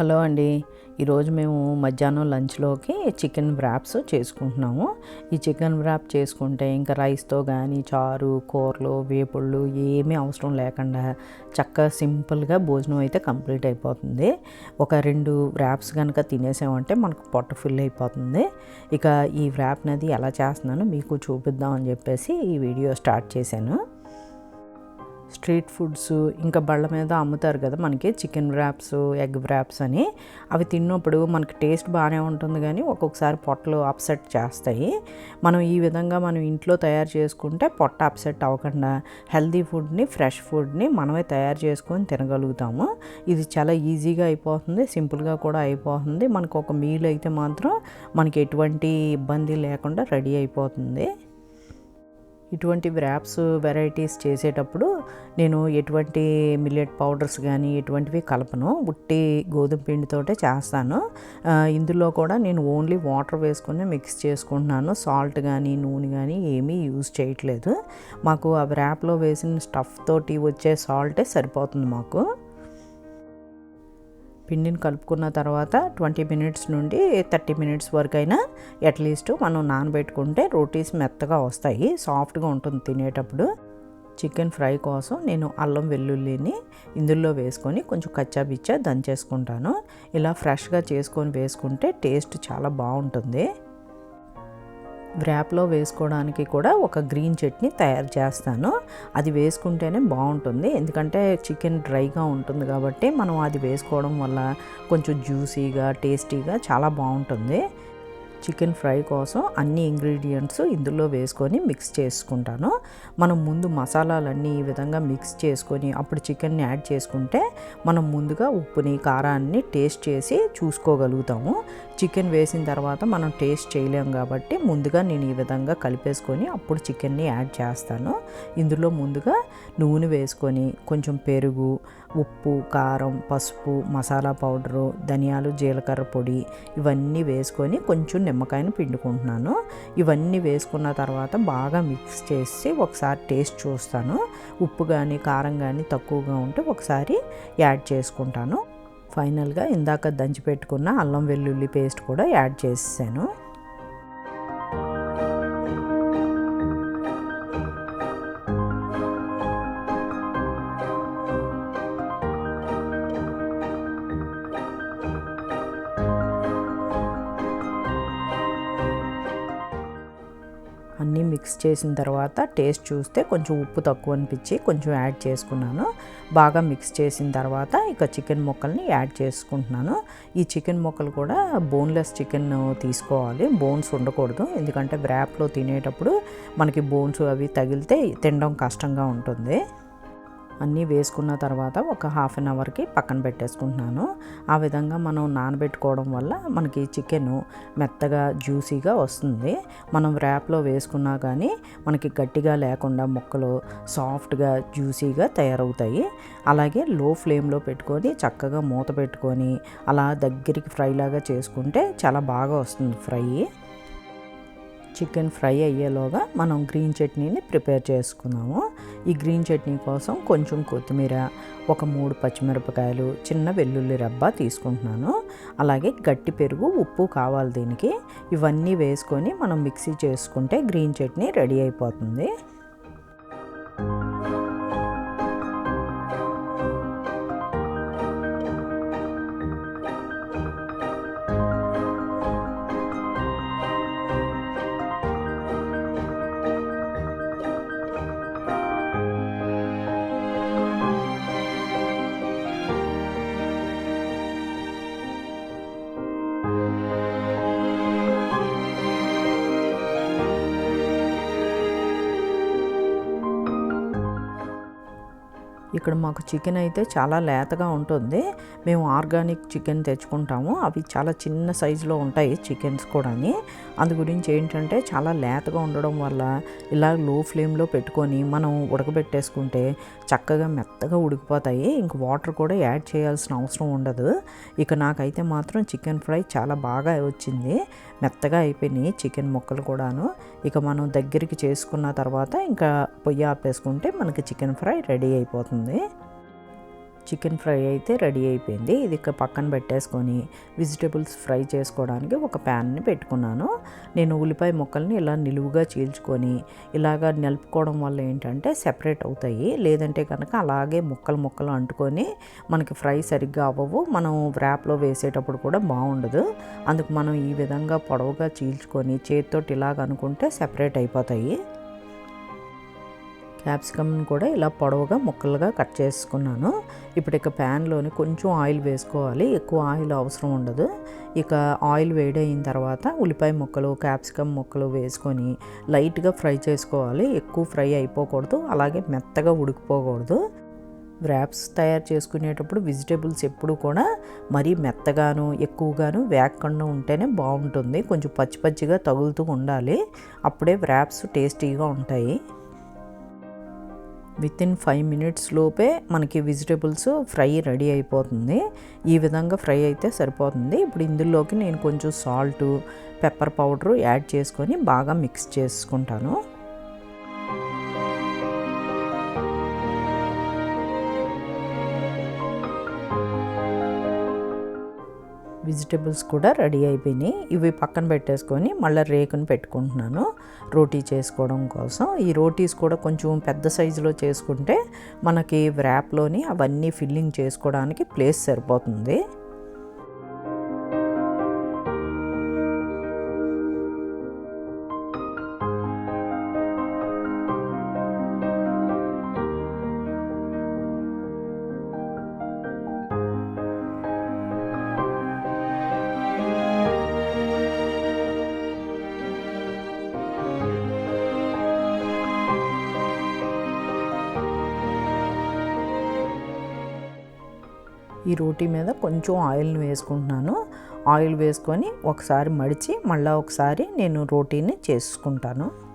Hello అండి. ఈరోజు మేము మధ్యాహ్నం లంచ్లోకి చికెన్ వ్రాప్స్ చేసుకుంటున్నాము. ఈ చికెన్ వ్రాప్ చేసుకుంటే ఇంకా రైస్తో కానీ చారు కూరలు వేపుళ్ళు ఏమీ అవసరం లేకుండా చక్కగా సింపుల్గా భోజనం అయితే కంప్లీట్ అయిపోతుంది. ఒక రెండు వ్రాప్స్ కనుక తినేసామంటే మనకు పొట్ట ఫుల్ అయిపోతుంది. ఇక ఈ వ్రాప్ అనేది ఎలా చేస్తున్నానో మీకు చూపిద్దామని చెప్పేసి ఈ వీడియో స్టార్ట్ చేశాను. స్ట్రీట్ ఫుడ్స్ ఇంకా బళ్ళ మీద అమ్ముతారు కదా మనకి చికెన్ వ్రాప్స్ ఎగ్ వ్రాప్స్ అని. అవి తిన్నప్పుడు మనకి టేస్ట్ బాగానే ఉంటుంది కానీ ఒక్కొక్కసారి పొట్టలు అప్సెట్ చేస్తాయి. మనం ఈ విధంగా మనం ఇంట్లో తయారు చేసుకుంటే పొట్ట అప్సెట్ అవ్వకుండా హెల్తీ ఫుడ్ని ఫ్రెష్ ఫుడ్ని మనమే తయారు చేసుకొని తినగలుగుతాము. ఇది చాలా ఈజీగా అయిపోతుంది సింపుల్గా కూడా అయిపోతుంది. మనకు ఒక మీల్ అయితే మాత్రం మనకి ఎటువంటి ఇబ్బంది లేకుండా రెడీ అయిపోతుంది. ఇటువంటి వ్రాప్స్ వెరైటీస్ చేసేటప్పుడు నేను ఎటువంటి మిల్లెట్ పౌడర్స్ కానీ ఎటువంటివి కలపను. ఉట్టి గోధుమ పిండితోటే చేస్తాను. ఇందులో కూడా నేను ఓన్లీ వాటర్ వేసుకొని మిక్స్ చేసుకుంటున్నాను. సాల్ట్ కానీ నూనె కానీ ఏమీ యూజ్ చేయట్లేదు. మాకు ఆ వ్రాప్లో వేసిన స్టఫ్ తోటి వచ్చే సాల్టే సరిపోతుంది మాకు. పిండిని కలుపుకున్న తర్వాత ట్వంటీ మినిట్స్ నుండి థర్టీ మినిట్స్ వరకు అయినా అట్లీస్ట్ మనం నానబెట్టుకుంటే రోటీస్ మెత్తగా వస్తాయి సాఫ్ట్గా ఉంటుంది తినేటప్పుడు. చికెన్ ఫ్రై కోసం నేను అల్లం వెల్లుల్లిని ఇందులో వేసుకొని కొంచెం కచ్చాబిచ్చా దంచేసుకుంటాను. ఇలా ఫ్రెష్గా చేసుకొని వేసుకుంటే టేస్ట్ చాలా బాగుంటుంది. వ్రాప్లో వేసుకోవడానికి కూడా ఒక గ్రీన్ చట్నీ తయారు చేస్తాను. అది వేసుకుంటేనే బాగుంటుంది. ఎందుకంటే చికెన్ డ్రైగా ఉంటుంది కాబట్టి మనం అది వేసుకోవడం వల్ల కొంచెం జ్యూసీగా టేస్టీగా చాలా బాగుంటుంది. చికెన్ ఫ్రై కోసం అన్ని ఇంగ్రీడియంట్స్ ఇందులో వేసుకొని మిక్స్ చేసుకుంటాను. మనం ముందు మసాలాలన్నీ ఈ విధంగా మిక్స్ చేసుకొని అప్పుడు చికెన్ని యాడ్ చేసుకుంటే మనం ముందుగా ఉప్పుని కారాన్ని టేస్ట్ చేసి చూసుకోగలుగుతాము. చికెన్ వేసిన తర్వాత మనం టేస్ట్ చేయలేం కాబట్టి ముందుగా నేను ఈ విధంగా కలిపేసుకొని అప్పుడు చికెన్ని యాడ్ చేస్తాను. ఇందులో ముందుగా నూనె వేసుకొని కొంచెం పెరుగు ఉప్పు కారం పసుపు మసాలా పౌడరు ధనియాలు జీలకర్ర పొడి ఇవన్నీ వేసుకొని కొంచెం నిమ్మకాయను పిండుకుంటున్నాను. ఇవన్నీ వేసుకున్న తర్వాత బాగా మిక్స్ చేసి ఒకసారి టేస్ట్ చూస్తాను. ఉప్పు కానీ కారం కానీ తక్కువగా ఉంటే ఒకసారి యాడ్ చేసుకుంటాను. ఫైనల్గా ఇందాక దంచి పెట్టుకున్న అల్లం వెల్లుల్లి పేస్ట్ కూడా యాడ్ చేసేసాను. మిక్స్ చేసిన తర్వాత టేస్ట్ చూస్తే కొంచెం ఉప్పు తక్కువ అనిపించి కొంచెం యాడ్ చేసుకున్నాను. బాగా మిక్స్ చేసిన తర్వాత ఇక చికెన్ ముక్కల్ని యాడ్ చేసుకుంటున్నాను. ఈ చికెన్ ముక్కలు కూడా బోన్లెస్ చికెన్ తీసుకోవాలి. బోన్స్ ఉండకూడదు. ఎందుకంటే బ్రాప్లో తినేటప్పుడు మనకి బోన్స్ అవి తగిలితే తినడం కష్టంగా ఉంటుంది. అన్నీ వేసుకున్న తర్వాత ఒక హాఫ్ అన్ అవర్కి పక్కన పెట్టేసుకుంటున్నాను. ఆ విధంగా మనం నానబెట్టుకోవడం వల్ల మనకి చికెన్ మెత్తగా జ్యూసీగా వస్తుంది. మనం ర్యాప్లో వేసుకున్నా కానీ మనకి గట్టిగా లేకుండా ముక్కలు సాఫ్ట్గా జ్యూసీగా తయారవుతాయి. అలాగే లో ఫ్లేమ్లో పెట్టుకొని చక్కగా మూత పెట్టుకొని అలా దగ్గరికి ఫ్రై లాగా చేసుకుంటే చాలా బాగా వస్తుంది ఫ్రై. చికెన్ ఫ్రై అయ్యేలోగా మనం గ్రీన్ చట్నీని ప్రిపేర్ చేసుకున్నాము. ఈ గ్రీన్ చట్నీ కోసం కొంచెం కొత్తిమీర ఒక మూడు పచ్చిమిరపకాయలు చిన్న వెల్లుల్లి రబ్బ తీసుకుంటున్నాను. అలాగే గట్టి పెరుగు ఉప్పు కావాలి దీనికి. ఇవన్నీ వేసుకొని మనం మిక్సీ చేసుకుంటే గ్రీన్ చట్నీ రెడీ అయిపోతుంది. ఇక్కడ మాకు చికెన్ అయితే చాలా లేతగా ఉంటుంది. మేము ఆర్గానిక్ చికెన్ తెచ్చుకుంటాము. అవి చాలా చిన్న సైజులో ఉంటాయి చికెన్స్ కూడాని. అందు గురించి ఏంటంటే చాలా లేతగా ఉండడం వల్ల ఇలా లో ఫ్లేమ్లో పెట్టుకొని మనం ఉడకబెట్టేసుకుంటే చక్కగా మెత్తగా ఉడికిపోతాయి. ఇంక వాటర్ కూడా యాడ్ చేయాల్సిన అవసరం ఉండదు. ఇక నాకైతే మాత్రం చికెన్ ఫ్రై చాలా బాగా వచ్చింది. మెత్తగా అయిపోయినాయి చికెన్ ముక్కలు కూడాను. ఇక మనం దగ్గరికి చేసుకున్న తర్వాత ఇంకా పొయ్యి ఆపేసుకుంటే మనకి చికెన్ ఫ్రై రెడీ అయిపోతుంది. చికెన్ ఫ్రై అయితే రెడీ అయిపోయింది. ఇది ఇక పక్కన పెట్టేసుకొని వెజిటేబుల్స్ ఫ్రై చేసుకోవడానికి ఒక ప్యాన్ని పెట్టుకున్నాను. నేను ఉల్లిపాయ ముక్కల్ని ఇలా నిలువుగా చీల్చుకొని ఇలాగా నలుపుకోవడం వల్ల ఏంటంటే సెపరేట్ అవుతాయి. లేదంటే కనుక అలాగే ముక్కలు ముక్కలు అంటుకొని మనకి ఫ్రై సరిగ్గా అవ్వవు. మనం వ్రాప్లో వేసేటప్పుడు కూడా బాగుండదు. అందుకు మనం ఈ విధంగా పొడవుగా చీల్చుకొని చేతితోటి ఇలాగ అనుకుంటే సెపరేట్ అయిపోతాయి. క్యాప్సికమ్ కూడా ఇలా పొడవుగా ముక్కలుగా కట్ చేసుకున్నాను. ఇప్పుడు ఇక ప్యాన్లోని కొంచెం ఆయిల్ వేసుకోవాలి. ఎక్కువ ఆయిల్ అవసరం ఉండదు. ఇక ఆయిల్ వేడైన తర్వాత ఉల్లిపాయ ముక్కలు క్యాప్సికమ్ ముక్కలు వేసుకొని లైట్గా ఫ్రై చేసుకోవాలి. ఎక్కువ ఫ్రై అయిపోకూడదు. అలాగే మెత్తగా ఉడికిపోకూడదు. వ్రాప్స్ తయారు చేసుకునేటప్పుడు వెజిటేబుల్స్ ఎప్పుడు కూడా మరీ మెత్తగాను ఎక్కువగాను వేగకుండా ఉంటేనే బాగుంటుంది. కొంచెం పచ్చి పచ్చిగా తగులుతూ ఉండాలి. అప్పుడే వ్రాప్స్ టేస్టీగా ఉంటాయి. విత్ ఇన్ ఫైవ్ మినిట్స్ లోపే మనకి వెజిటేబుల్స్ ఫ్రై రెడీ అయిపోతుంది. ఈ విధంగా ఫ్రై అయితే సరిపోతుంది. ఇప్పుడు ఇందులోకి నేను కొంచెం సాల్ట్ పెప్పర్ పౌడర్ యాడ్ చేసుకొని బాగా మిక్స్ చేసుకుంటాను. వెజిటేబుల్స్ కూడా రెడీ అయిపోయినాయి. ఇవి పక్కన పెట్టేసుకొని మళ్ళీ రేకుని పెట్టుకుంటున్నాను. రోటీ చేసుకోవడం కోసం. ఈ రోటీస్ కూడా కొంచెం పెద్ద సైజులో చేసుకుంటే మనకి వ్రాప్లోని అవన్నీ ఫిల్లింగ్ చేసుకోవడానికి ప్లేస్ సరిపోతుంది. ఈ రోటీ మీద కొంచెం ఆయిల్ని వేసుకుంటున్నాను. ఆయిల్ వేసుకొని ఒకసారి మడిచి మళ్ళీ ఒకసారి నేను రోటీని చేసుకుంటాను.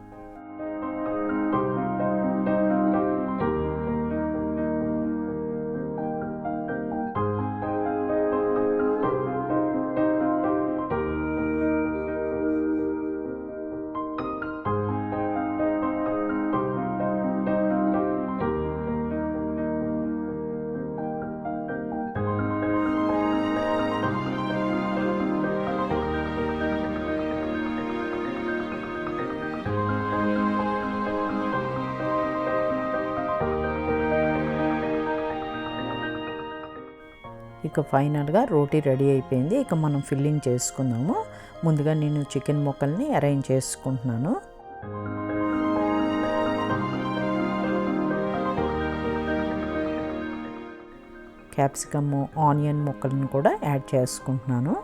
ఇక ఫైనల్గా రోటీ రెడీ అయిపోయింది. ఇక మనం ఫిల్లింగ్ చేసుకుందాము. ముందుగా నేను చికెన్ ముక్కల్ని అరేంజ్ చేసుకుంటున్నాను. క్యాప్సికమ్ ఆనియన్ ముక్కలను కూడా యాడ్ చేసుకుంటున్నాను.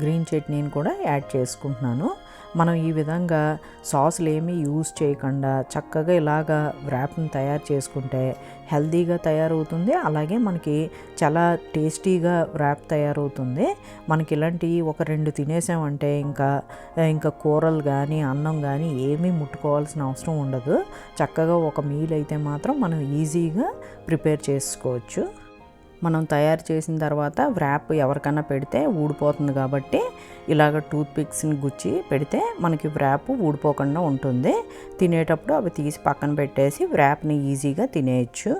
గ్రీన్ చట్నీని కూడా యాడ్ చేసుకుంటున్నాను. మనం ఈ విధంగా సాసులు ఏమీ యూజ్ చేయకుండా చక్కగా ఇలాగా వ్రాప్ని తయారు చేసుకుంటే హెల్తీగా తయారవుతుంది. అలాగే మనకి చాలా టేస్టీగా వ్రాప్ తయారవుతుంది. మనకి ఇలాంటివి ఒక రెండు తినేసామంటే ఇంకా ఇంకా కూరలు కానీ అన్నం కానీ ఏమీ ముట్టుకోవాల్సిన అవసరం ఉండదు. చక్కగా ఒక మీల్ అయితే మాత్రం మనం ఈజీగా ప్రిపేర్ చేసుకోవచ్చు. మనం తయారు చేసిన తర్వాత వ్రాప్ ఎవరికైనా పెడితే ఊడిపోతుంది కాబట్టి ఇలాగ టూత్ పిక్స్ని గుచ్చి పెడితే మనకి వ్రాప్ ఊడిపోకుండా ఉంటుంది. తినేటప్పుడు అవి తీసి పక్కన పెట్టేసి వ్రాప్ని ఈజీగా తినేయచ్చు.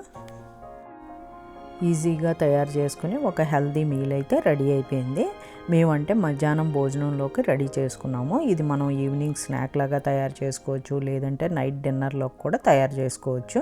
ఈజీగా తయారు చేసుకుని ఒక హెల్దీ మీల్ అయితే రెడీ అయిపోయింది. మేమంటే మధ్యాహ్నం భోజనంలోకి రెడీ చేసుకున్నాము. ఇది మనం ఈవినింగ్ స్నాక్ లాగా తయారు చేసుకోవచ్చు లేదంటే నైట్ డిన్నర్లోకి కూడా తయారు చేసుకోవచ్చు.